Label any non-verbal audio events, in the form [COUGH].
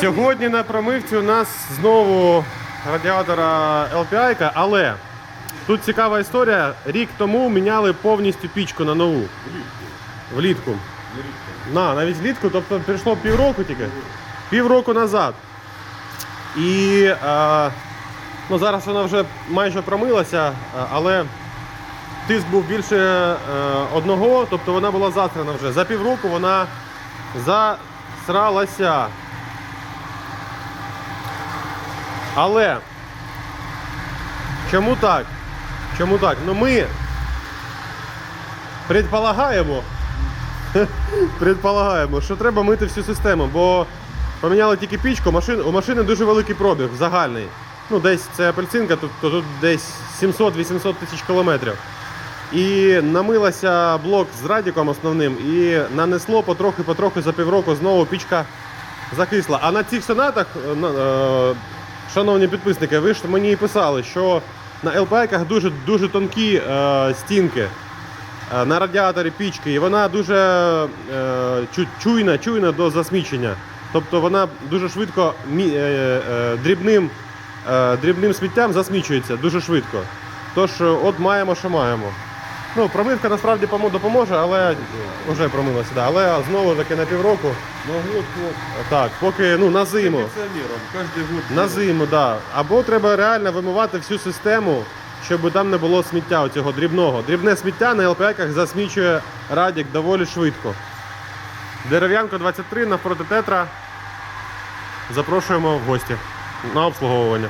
Сьогодні на промивці у нас знову радіатора LPI, але тут цікава історія. Рік тому міняли повністю пічку на нову. Влітку. На, навіть влітку, тобто прийшло півроку тільки. Півроку назад. І е, ну, зараз вона вже майже промилася, але тиск був більше е, одного, тобто вона була засрана вже. За півроку вона засралася. Але чому так? Чому так? Ну ми предполагаємо, [LAUGHS] предполагаємо, що треба мити всю систему, бо поміняли тільки пічку, машин, у машини дуже великий пробіг загальний. Ну, десь це апельсинка, то, то тут десь 700-800 тисяч кілометрів. І намилася блок з радіком основним і нанесло потрохи-потрохи за півроку знову пічка закисла. А на цих сонатах, на- е, шановні підписники, ви ж мені і писали, що на ЛПКах дуже, дуже тонкі е, стінки е, на радіаторі пічки, і вона дуже е, чуйна, чуйна до засмічення. Тобто вона дуже швидко е, е, дрібним, е, дрібним сміттям засмічується дуже швидко. Тож, е, от маємо, що маємо. Ну, промивка насправді помо- допоможе, але вже промилася, да. але знову таки на півроку. Ну год год. Так, поки ну, на зиму. Год. На зиму, так. Да. Або треба реально вимивати всю систему, щоб там не було сміття оцього дрібного. Дрібне сміття на ЛПКах засмічує радік доволі швидко. Дерев'янко 23 навпроти тетра. Запрошуємо в гості на обслуговування.